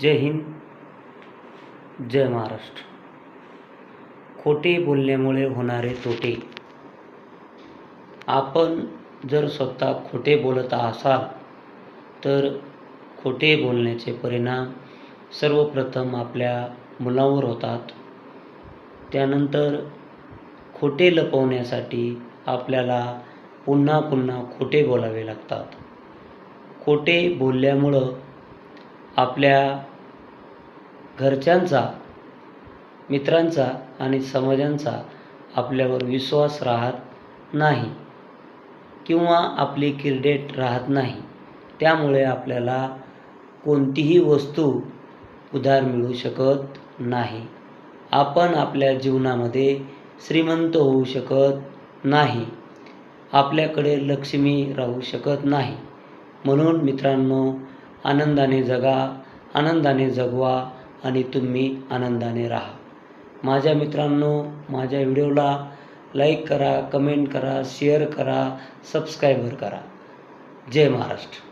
जय हिंद जय महाराष्ट्र. खोटे बोलण्यामुळे होणारे तोटे. आपण जर स्वतः खोटे बोलत असाल तर खोटे बोलण्याचे परिणाम सर्वप्रथम आपल्या मुलांवर होतात. त्यानंतर खोटे लपवण्यासाठी आपल्याला पुन्हा पुन्हा खोटे बोलावे लागतात. खोटे बोलल्यामुळं आपल्या घरच्यांचा मित्रांचा आणि समाजांचा आपल्यावर विश्वास राहत नाही किंवा आपली किरडेट राहत नाही. त्यामुळे आपल्याला कोणतीही वस्तू उधार मिळू शकत नाही. आपण आपल्या जीवनामध्ये श्रीमंत होऊ शकत नाही. आपल्याकडे लक्ष्मी राहू शकत नाही. म्हणून मित्रांनो आनंदाने जगा आनंदाने जगवा आणि तुम्ही आनंदाने राहा. माझ्या मित्रांनो माझ्या व्हिडिओला लाईक करा कमेंट करा शेअर करा सबस्क्राईबर करा. जय महाराष्ट्र.